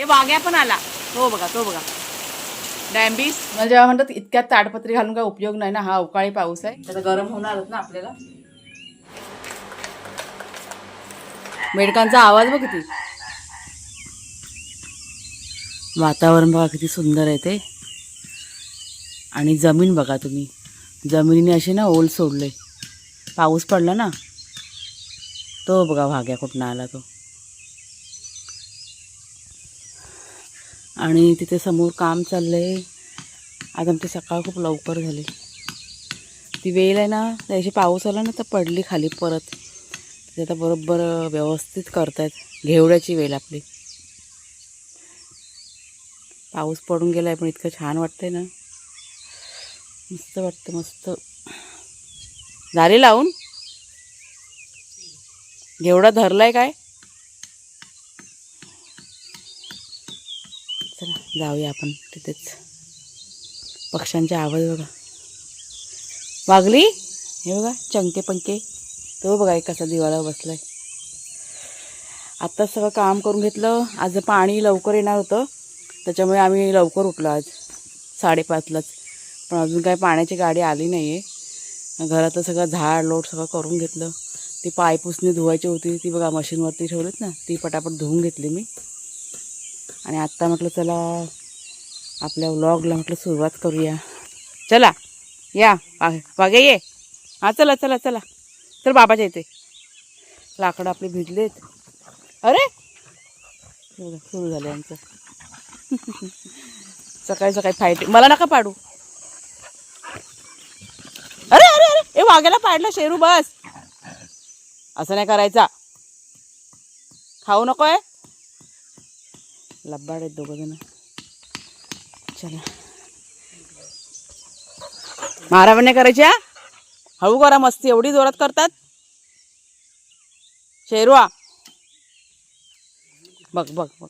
हे वाघ्या पण आला. तो बघा तो बघा. डॅम्बिस. मला म्हणजे जेव्हा म्हणतात इतक्यात ताडपत्री घालून काय उपयोग नाही ना हा अवकाळी पाऊस आहे. त्याचा गरम होणारच ना आपल्याला. मेडकांचा आवाज बघ किती. वातावरण बघा किती सुंदर आहे ते. आणि जमीन बघा तुम्ही. जमिनीने असे ना ओल सोडले. पाऊस पडला ना. तो बघा भाग्या कुठनं आला तो. आणि तिथे समोर काम चाललं आहे आज आमची सकाळ खूप लवकर झाली. ती वेल आहे ना त्याशी पाऊस आला ना तर पडली खाली परत. ते आता बरोबर व्यवस्थित करतायत. घेवड्याची वेल आपली. पाऊस पडून गेला आहे पण इतकं छान वाटतंय ना. मस्त वाटतं मस्त. झाले लावून. घेवडा धरला आहे काय चला जाऊया आपण तिथेच. पक्ष्यांचे आवाज बघा. वागली हे बघा चंके पंके. तो बघा एक कसा दिवाला आहे आत्ता सगळं काम करून घेतलं. आज पाणी लवकर येणार होतं. त्याच्यामुळे आम्ही लवकर उठलो आज. साडेपाचलाच. पण अजून काय पाण्याची गाडी आली नाही आहे घरातलं सगळं झाड लोट सगळं करून घेतलं. ती पायपुसणी धुवायची होती. ती बघा मशीनवरती ठेवलीत ना. ती पटापट धुवून घेतली मी. आणि आत्ता म्हटलं चला आपल्या व्लॉगला म्हटलं सुरुवात करूया. चला या वागे ये. हां चला चला चला. तर बाबाच्या इथे. लाकडं आपली भिजलेत. अरे! सुरू झालं आमचं सकाळी सकाळी फायटिंग मला नका पाडू. अरे अरे अरे! ए वाघ्याला पाडलं शेरू बस. असं नाही करायचा. खाऊ नको आहे लब्बाड आहेत दोघं जण चला मारावं नाही करायची हळू करा मस्ती एवढी जोरात करतात? शेरवा बघ बघ बघ.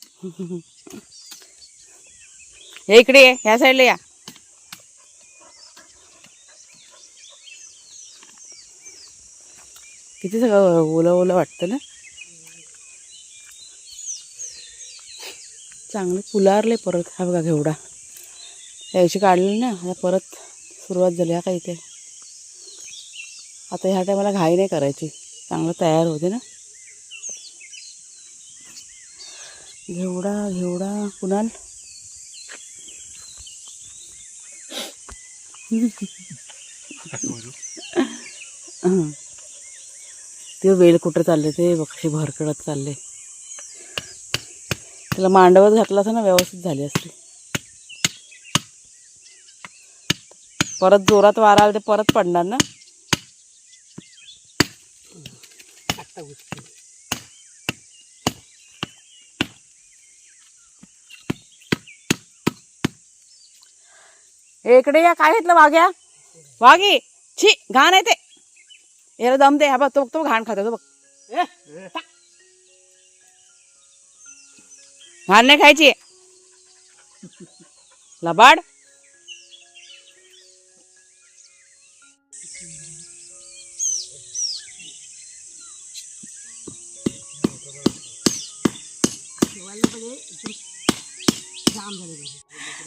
हे इकडे ह्या साईडला या. किती सगळं ओलं ओलं वाटतं ना? चांगले फुलारले परत. हा बघा घेवडा. यायची काढली ना आता परत सुरुवात झाली हा का इथे. आता ह्या टायमाला घाई नाही करायची. चांगलं तयार होते ना. घेवडा घेवडा कुणाल? ते वेल कुठं चालले ते? बक्षी भरकडत चालले. त्याला मांडवत घातला असं ना व्यवस्थित झाली असती. परत जोरात वारा आला ते परत पडणार ना? इकडे या काय घेतलं वाघ्या? वाघी छी घाण आहे ते. याला दम दे हा बघ तो तो घाण खातो तो बघ. घाण नाही खायची? लबाड?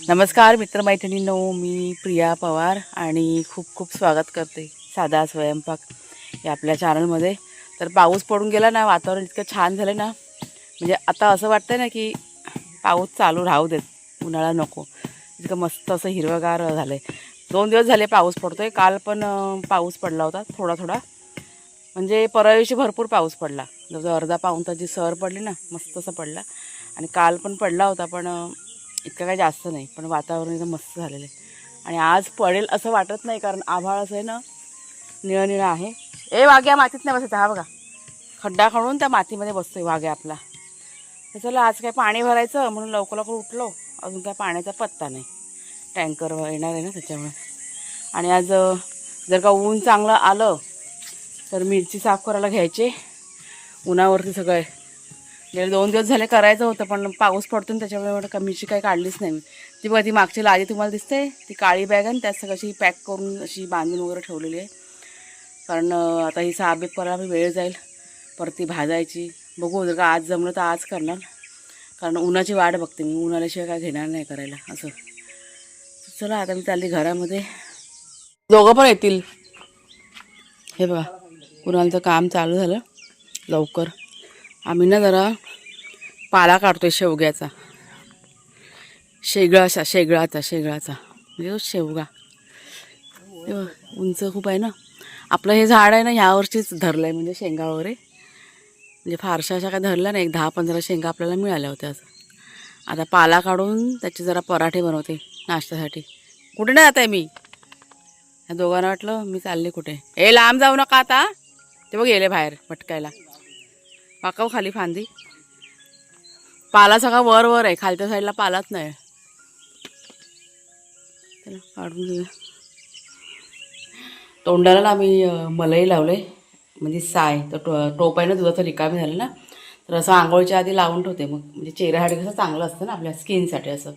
नमस्कार मित्रमैत्रिणींनो मी प्रिया पवार आणि खूप खूप स्वागत करते साधा स्वयंपाक या आपल्या चॅनलमध्ये तर पाऊस पडून गेला ना वातावरण इतकं छान झालं ना म्हणजे आता असं वाटतं ना की पाऊस चालू राहू देत. उन्हाळा नको. इतकं मस्त असं हिरवगार झालं आहे दोन दिवस झाले पाऊस पडतोय. काल पण पाऊस पडला होता थोडा थोडा. म्हणजे परवा दिवशी भरपूर पाऊस पडला. जवळजवळ अर्धा पाऊन ताची सर पडली ना मस्त असं पडला. आणि काल पण पडला होता पण इतकं काही जास्त नाही. पण वातावरण एकदम मस्त झालेलं आहे. आणि आज पडेल असं वाटत नाही कारण आभाळ असं आहे ना निळं निळं आहे. ए वाघ्या मातीत नाही बसायचा. हा बघा. खड्डा खणून त्या मातीमध्ये बसतोय वाघ्या आपला. चला आज काय पाणी भरायचं? म्हणून लवकर लवकर उठलो. अजून काय पाण्याचा पत्ता नाही. टँकर येणार आहे ना त्याच्यामुळे. आणि आज जर का ऊन चांगलं आलं तर मिरची साफ करायला घ्यायचे. उन्हावरती सगळं. गेले दोन दिवस झाले करायचं होतं पण पाऊस पडतो ना त्याच्यामुळे एवढं मिरची काही काढलीच नाही ती बघा ती मागची लादी तुम्हाला दिसते? ती काळी बॅग आहे त्यात सगळी अशी पॅक करून अशी बांधून वगैरे ठेवलेली आहे. कारण आता ही साबीत करायला वेळ जाईल. परत ती भाजायची. बघू जर का आज जमलं तर आज करणार. कारण उन्हाची वाट बघते मी. उन्हाल्याशिवाय काय घेणार नाही करायला. असं. चला आता मी चालली घरामध्ये. दोघं पण येतील. हे बघा. कुणालचं काम चालू झालं. लवकर. आम्ही ना जरा पाला काढतोय शेवग्याचा. शेगळाचा शेगळाचा शेगळाचा. म्हणजे तो शेवगा. हे उंच खूप आहे ना. आपलं हे झाड आहे ना ह्या वर्षीच धरलं आहे म्हणजे शेंगा वगैरे. म्हणजे फारशा अशा काय धरल्या नाही. एक दहा पंधरा शेंगा आपल्याला मिळाल्या होत्या असं. आता पाला काढून त्याचे जरा पराठे बनवते नाश्त्यासाठी. कुठे नाही जात मी? ह्या दोघांना वाटलं मी चालले कुठे? ए लांब जाऊ नका आता. ते बघ गेले बाहेर पटकायला पाकाव खाली फांदी. पाला सगळा वर वर आहे. खालच्या साईडला पालाच नाही. काढून तोंडाला ना आम्ही मलाई मलई लावले म्हणजे साय तर टो टोप आहे ना दुधाचं रिकामी झालं ना तर असं आंघोळीच्या आधी लावून ठेवते मग. म्हणजे चेहऱ्यासाठी कसं चांगलं असतं ना आपल्या स्किनसाठी असं.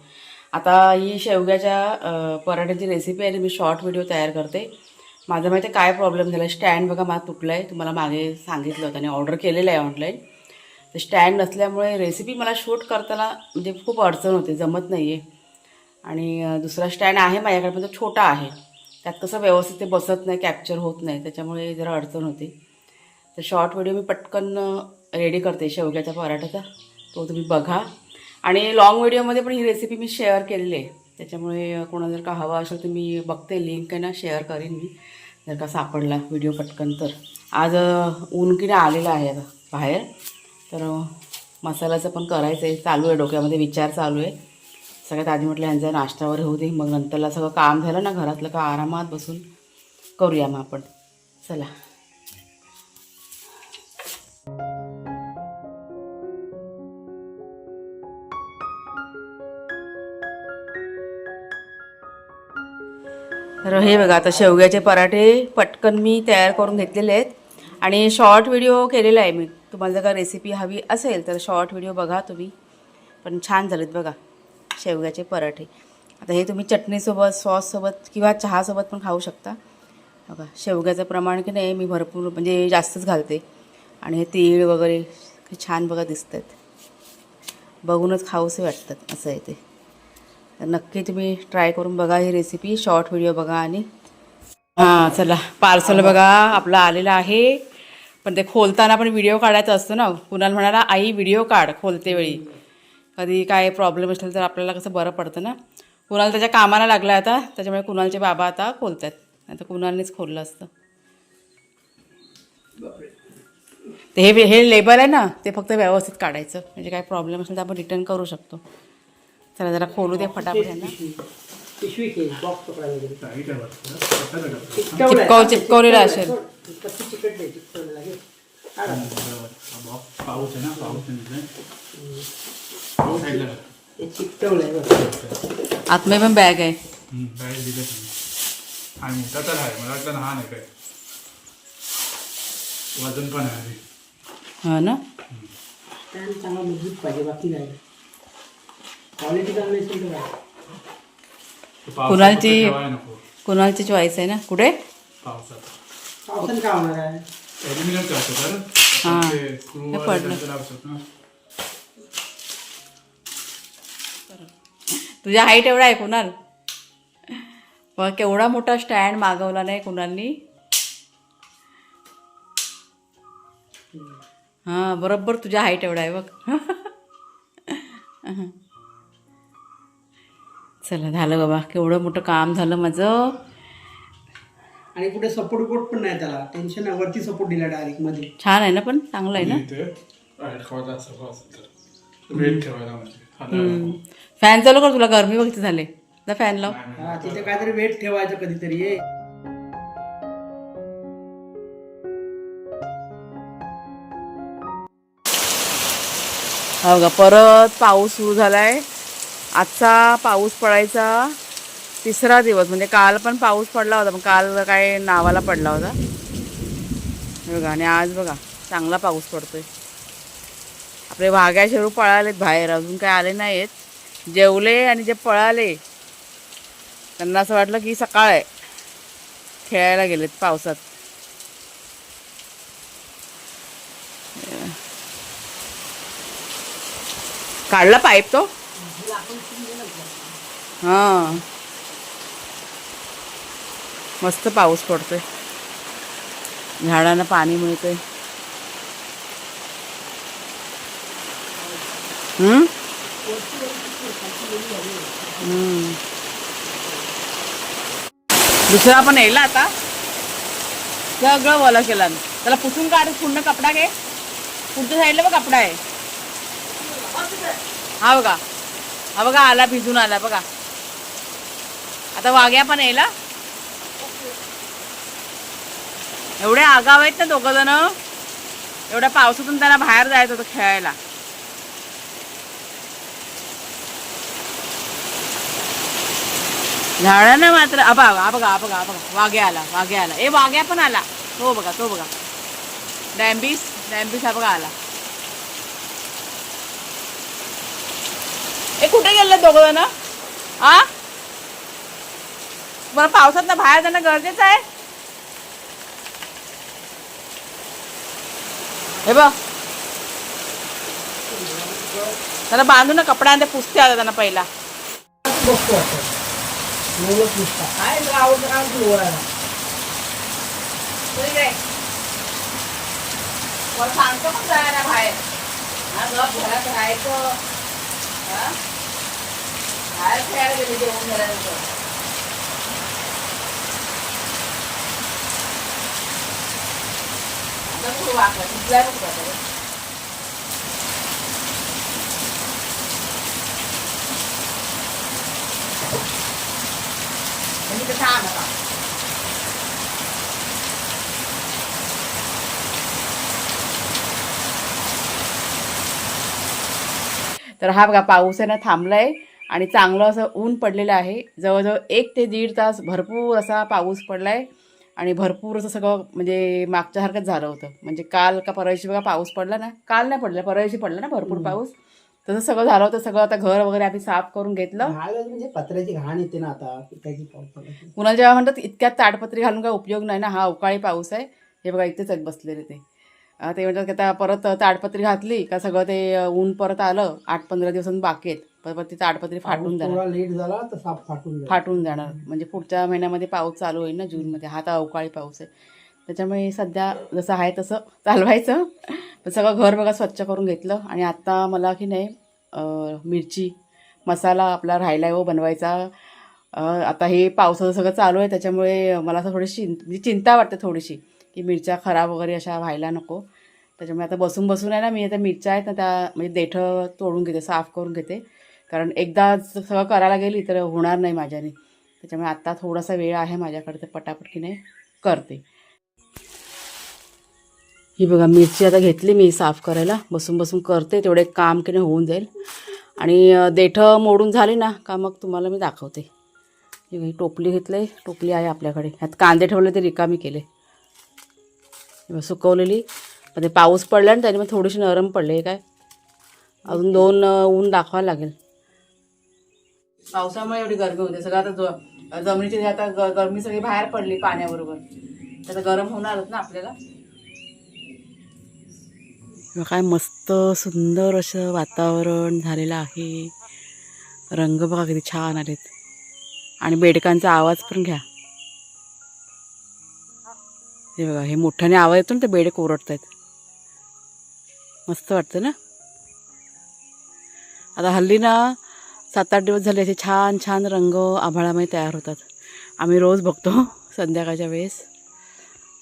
आता ही शेवग्याच्या पराठ्याची रेसिपी आहे मी शॉर्ट व्हिडिओ तयार करते. माझं माहिती आहे काय प्रॉब्लेम झाला? स्टँड बघा मला तुटला आहे तुम्हाला मागे सांगितलं होतं आणि ऑर्डर केलेलं आहे ऑनलाईन तर स्टँड नसल्यामुळे रेसिपी मला शूट करताना म्हणजे खूप अडचण होते जमत नाही आहे आणि दुसरा स्टँड आहे माझ्याकडे पण तो छोटा आहे. त्यात कसं व्यवस्थित ते बसत नाही कॅप्चर होत नाही. त्याच्यामुळे जरा अडचण होती. तर शॉर्ट व्हिडिओ मी पटकन रेडी करते शेवग्याच्या पराठाचा तो तुम्ही बघा. आणि लॉंग व्हिडिओमध्ये पण ही रेसिपी मी शेअर केलेली आहे. त्याच्यामुळे कोणा कोणाला जर का हवा असेल तर मी बघते. लिंक आहे ना शेअर करीन मी. जर का सापडला व्हिडिओ पटकन तर. आज अं, ऊन किती आलेला आहे आता बाहेर. तर मसाल्याचं पण करायचं आहे चालू आहे डोक्यामध्ये विचार चालू आहे. सगळ्यात आधी म्हटलं यांचा वगैरे होऊ दे. मग नंतरला सगळं काम झालं ना घरातलं का आरामात बसून करूया मग आपण. चला. तर हे बघा आता शेवग्याचे पराठे पटकन मी तयार करून घेतलेले आहेत. आणि शॉर्ट व्हिडिओ केलेला आहे मी. तुम्हाला जर का रेसिपी हवी असेल तर शॉर्ट व्हिडिओ बघा तुम्ही. पण छान झालेत बघा शेवग्याचे पराठे. आता हे तुम्ही चटणीसोबत सॉससोबत किंवा चहासोबत पण खाऊ शकता. बघा शेवग्याचं प्रमाण की नाही मी भरपूर म्हणजे जास्तच घालते. आणि हे तीळ वगैरे छान बघा दिसतात. बघूनच खाऊसे वाटतात असं आहे ते. तर नक्की तुम्ही ट्राय करून बघा ही रेसिपी शॉर्ट व्हिडिओ बघा आणि हां चला. पार्सल बघा आपलं आलेलं आहे. पण ते खोलताना पण व्हिडिओ काढायचा असतो ना. कुणाला म्हणाला आई व्हिडिओ काढ खोलते वेळी. कधी काय प्रॉब्लेम असेल तर आपल्याला कसं बरं पडतं ना. कुणाला त्याच्या कामाला लागलं आता. त्याच्यामुळे कुणालचे बाबा आता खोलतात नाही तर कुणालनेच खोललं असतं. ते हे हे लेबल आहे ना ते फक्त व्यवस्थित काढायचं. म्हणजे काय प्रॉब्लेम असेल तर आपण रिटर्न करू शकतो. चला जरा खोलू दे फटाफट यांना पिशवी केली बॉक्स पकडायला गेली टाईट आहे वाटतं. चिपकव चिपकवलेलं असेल कच्ची चिकट नाही चिकटवलं लागेल काढा. बॉक्स पाऊच आहे ना पाऊच आहे तिथे. साईडला टाक. हे चिकटवलंय बघ आतमध्ये पण बॅग आहे हम्म, बाहेर दिलं तुम्ही. हा मोठा तर आहे मला वाटलं लहान आहे काय वजन पण आहे हा ना स्टँड चांगला मजबूत पाहिजे बाकी नाही क्वालिटी चांगली असेल तर काय? ते पावसात कुणालची- कुठे ठेवायला नको. कुणालची चॉईस आहे ना? कुठे? पावसात. पावसानं काय होणार आहे? ॲल्युमिनियमचं असतं हा. तर ते screw हे वगैरे पडलं. त्यांचं लावतात ना. तुझ्या हाईट एवढा आहे कुणाल? मग केवढा मोठा स्टँड मागवला नाही कुणालनी. हां बरोबर तुझ्या हाईट एवढा आहे बघ. चला झालं बाबा. केवढं मोठं काम झालं माझं. आणि कुठे सपोर्ट बिपोर्ट पण नाही त्याला. टेन्शन नाही वरती सपोर्ट दिला डायरेक्टमध्ये. छान आहे ना पण? चांगलं आहे ना? ठेवायला म्हणजे. फॅन चालू कर तुला गरमी बघते झाले. जा फॅन लाव. हा तिथे काहीतरी वेट ठेवायचं कधीतरी ये. हा बघा परत पाऊस सुरू झालाय. आजचा पाऊस पडायचा तिसरा दिवस म्हणजे काल पण पाऊस पडला होता पण काल काय नावाला पडला होता. बघा आणि आज बघा चांगला पाऊस पडतोय. आपले वाघ्या शेरू पळालेत बाहेर अजून काय आले नाहीत जेवले आणि जे पळाले त्यांना असं वाटलं की सकाळ आहे. खेळायला गेलेत पावसात. काढला पाईप तो? हां. मस्त पाऊस पडतोय. झाडांना पाणी मिळतंय. हम्म? दुसरा पण यायला आता? सगळं वलं केलं त्याला पुसून काढ पूर्ण कपडा घे. पुढच्या साईडला बघ कपडा आहे. हा बघा. हा बघा आला भिजून आला बघा. आता वाघ्या पण यायला. एवढे आगाव आहेत ना दोघं जण. एवढ्या पावसातून त्यांना बाहेर जायचं होतं खेळायला. झाडानं मात्र अबा बघा बघा बघा बघा. वाघ्या आला वाघ्या आला. ए वाघ्या पण आला. तो बघा तो बघा. डॅम्बीस डॅम्बिस हा बघा आला. ए कुठे गेलं दोघं जण आ? मला पावसात ना बाहेर जाणं गरजेचं आहे. हे बघ. त्याला बांधून ना कपडा आणि ते पुसते आता त्यांना पहिला. सांगतो पण जायला बाहेर. हा घरात राहायचं. हा? बाहेर खेळायला गेले जेवण झाल्यानंतर आता कुठं वाकला तिथला कुठं आता? आणि तिथं थांब आता. तर हा बघा पाऊस आहे ना थांबलाय आणि चांगलं असं ऊन पडलेलं आहे. जवळजवळ एक ते दीड तास भरपूर असा पाऊस पडलाय आणि भरपूर असं सगळं म्हणजे मागच्यासारखंच झालं होतं. म्हणजे काल का परवाशी बघा पाऊस पडला ना? काल नाही पडला परवाशी पडला ना भरपूर पाऊस. तसं सगळं झालं होतं सगळं आता घर वगैरे आम्ही साफ करून घेतलं. म्हणजे पत्र्याची घाण येते ना आता पडला कुणाला जेव्हा म्हणतात इतक्यात ताडपत्री घालून काय उपयोग नाही ना हा अवकाळी पाऊस आहे. हे बघा इथेच बसलेले ते. ते म्हणतात की आता परत ताडपत्री घातली का सगळं ते ऊन परत आलं आठ पंधरा दिवसांनी बाकी आहेत. परत ती ताडपत्री फाटून जाणार. थोडा लेट झाला तर साप फाटून फाटून जाणार. म्हणजे पुढच्या महिन्यामध्ये पाऊस चालू होईल ना जूनमध्ये. हा तर अवकाळी पाऊस आहे. त्याच्यामुळे सध्या जसं आहे तसं चालवायचं. पण सगळं घर बघा स्वच्छ करून घेतलं. आणि आता मला की नाही मिरची मसाला आपला राहिला आहे हो बनवायचा. आता हे पावसाचं सगळं चालू आहे. त्याच्यामुळे मला असं थोडीशी म्हणजे चिंता वाटते थोडीशी. की मिरच्या खराब वगैरे अशा व्हायला नको. त्याच्यामुळे आता बसून बसून आहे ना मी आता मिरच्या आहेत ना त्या म्हणजे देठं तोडून घेते साफ करून घेते. कारण एकदा सगळं करायला गेली तर होणार नाही माझ्याने. त्याच्यामुळे आत्ता थोडासा वेळ आहे माझ्याकडे तर पटापटकीने करते. ही बघा मिरची आता घेतली मी साफ करायला. बसून बसून करते तेवढे काम की नाही होऊन जाईल. आणि देठं मोडून झाली ना का मग तुम्हाला मी दाखवते. ही टोपली घेतली टोपली आहे आपल्याकडे. ह्यात कांदे ठेवले ते रिकामी केले. सुकवलेली. पण ते पाऊस पडला आणि त्याने मग थोडीशी नरम पडले. काय? अजून दोन ऊन दाखवायला लागेल. पावसामुळे एवढी गरमी होते. सगळं आता ज- जमिनीची आता गरमी सगळी बाहेर पडली पाण्याबरोबर. आता गरम होणारच ना आपल्याला? काय मस्त सुंदर असं वातावरण झालेलं आहे. रंग बघा किती छान आलेत. आणि बेडकांचा आवाज पण घ्या. हे बघा हे मोठ्याने आवाज येतो ना ते बेडे कोरडत आहेत मस्त वाटतं ना? आता हल्ली ना सात आठ दिवस झाले असे छान छान रंग आभाळामध्ये तयार होतात. आम्ही रोज बघतो संध्याकाळच्या वेळेस.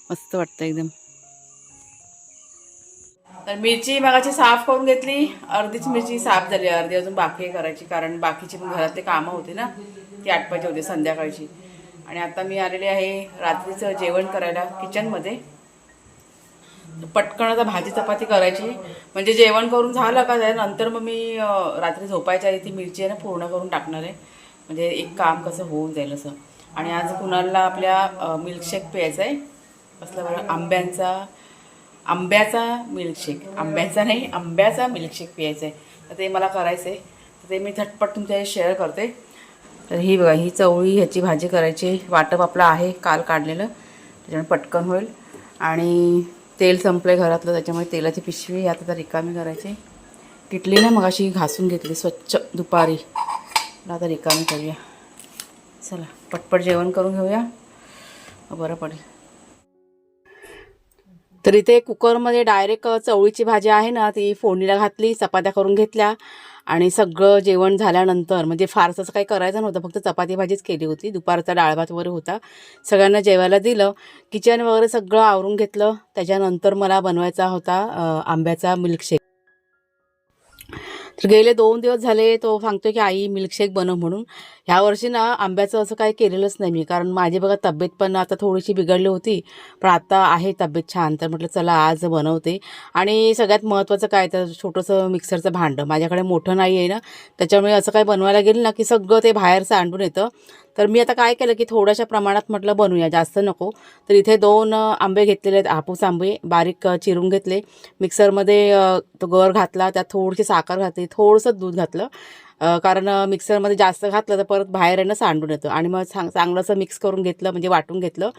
मस्त वाटतं एकदम. तर मिरची मगाची साफ करून घेतली अर्धीच मिरची साफ झाली अर्धी अजून बाकी करायची कारण बाकीची पण घरातले कामं होती ना ती आटपायची होती संध्याकाळची. आणि आता मी आलेली आहे रात्रीचं जेवण करायला किचनमध्ये. पटकन आता भाजी चपाती करायची. म्हणजे जेवण करून झालं का नंतर मग मी रात्री झोपायच्या आधी ती मिरची आहे ना पूर्ण करून टाकणार आहे. म्हणजे एक काम कसं होऊन जाईल असं. आणि आज कुणाला आपल्या मिल्कशेक प्यायचा आहे. कसला बरं? आंब्यांचा आंब्याचा मिल्कशेक आंब्याचा नाही आंब्याचा मिल्कशेक प्यायचा आहे. तर ते मला करायचं आहे तर ते मी झटपट तुमच्या शेअर करते. तर ही बघा ही चवळी ह्याची भाजी करायची वाटप आपलं आहे काल काढलेलं. त्याच्यामुळे पटकन होईल. आणि तेल संपलं घरातलं त्याच्यामुळे तेलाची पिशवी आता तर रिकामी करायची. किटली ना मग अशी घासून घेतली स्वच्छ दुपारी. आता रिकामी करूया. चला पटपट जेवण करून घेऊया. बरं पडेल. तर इथे कुकरमध्ये डायरेक्ट चवळीची भाजी आहे ना ती फोडणीला घातली चपात्या करून घेतल्या. आणि सगळं जेवण झाल्यानंतर म्हणजे फारसं असं काही करायचं नव्हतं फक्त चपाती भाजीच केली होती. दुपारचा डाळ भात वगैरे होता. सगळ्यांना जेवायला दिलं. किचन वगैरे सगळं आवरून घेतलं. त्याच्यानंतर मला बनवायचा होता आंब्याचा मिल्कशेक तर गेले दोन दिवस झाले तो सांगतोय की आई मिल्कशेक बनव म्हणून. ह्या वर्षी ना आंब्याचं असं काही केलेलंच नाही मी कारण माझी बघा तब्येत पण आता थोडीशी बिघडली होती पण आता आहे तब्येत छान. तर म्हटलं चला आज बनवते. आणि सगळ्यात महत्त्वाचं काय तर छोटंसं मिक्सरचं भांडं. माझ्याकडे मोठं नाही आहे ना त्याच्यामुळे असं काही बनवायला गेलं ना की सगळं ते बाहेर सांडून येतं. तर मी आता काय केलं की थोड्याशा प्रमाणात म्हटलं बनवूया जास्त नको. तर इथे दोन आंबे घेतलेले आहेत हापूस आंबे बारीक चिरून घेतले. मिक्सरमध्ये तो गर घातला त्यात थोडीशी साखर घातली थोडंसं दूध घातलं. कारण मिक्सरमध्ये जास्त घातलं तर परत बाहेर येणं सांडून येतं. आणि मग चांग चांगलं मिक्स करून घेतलं म्हणजे वाटून घेतलं.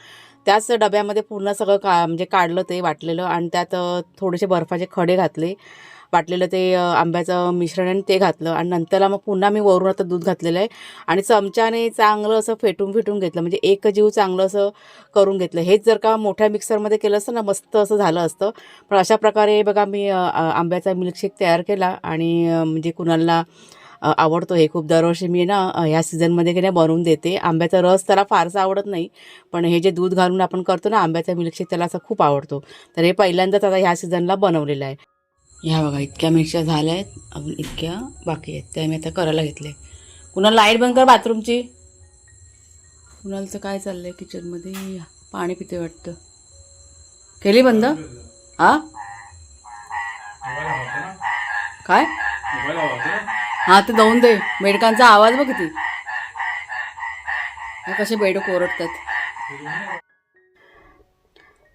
त्याच डब्यामध्ये पूर्ण सगळं का म्हणजे काढलं ते वाटलेलं. आणि त्यात थोडेसे बर्फाचे खडे घातले. वाटलेलं ते आंब्याचं मिश्रण आणि ते घातलं. आणि नंतरला मग पुन्हा मी वरून आता दूध घातलेलं आहे. आणि चमच्याने चांगलं असं फेटून फेटून घेतलं. म्हणजे एक जीव चांगलं असं करून घेतलं. हेच जर का मोठ्या मिक्सरमध्ये केलं असतं ना मस्त असं झालं असतं. पण अशा प्रकारे बघा मी आंब्याचा मिल्कशेक तयार केला. आणि म्हणजे कुणाला आवडतो हे खूप दरवर्षी मी ना ह्या सीझनमध्ये की नाही बनवून देते. आंब्याचा रस त्याला फारसा आवडत नाही. पण हे जे दूध घालून आपण करतो ना आंब्याचा मिल्कशेक त्याला असं खूप आवडतो. तर हे पहिल्यांदाच आता ह्या सीझनला बनवलेलं आहे. ह्या बघा इतक्या मिरच्या झाल्या आहेत अजून इतक्या बाकी आहेत. त्या मी आता करायला घेतले. कुणाला लाइट बंद कर बाथरूमची कुणालचं काय चाललं आहे किचनमध्ये पाणी पिते वाटतं. केली बंद? हा? काय? हा ते जाऊन दे. मेडकांचा आवाज बघ किती. कसे बेड कोरडतात.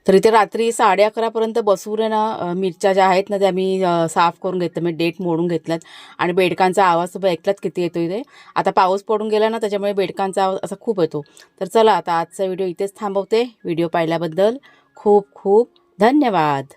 तर इथे रात्री साडे अकरापर्यंत बसून आहे ना मिरच्या ज्या आहेत ना त्या मी साफ करून घेतलं मी डेट मोडून घेतल्यात. आणि बेडकांचा आवाज तुम्ही ऐकलात किती येतो इथे आता पाऊस पडून गेला ना त्याच्यामुळे बेडकांचा आवाज असा खूप येतो. तर चला आता आजचा व्हिडिओ इथेच थांबवते. व्हिडिओ पाहिल्याबद्दल खूप खूप धन्यवाद.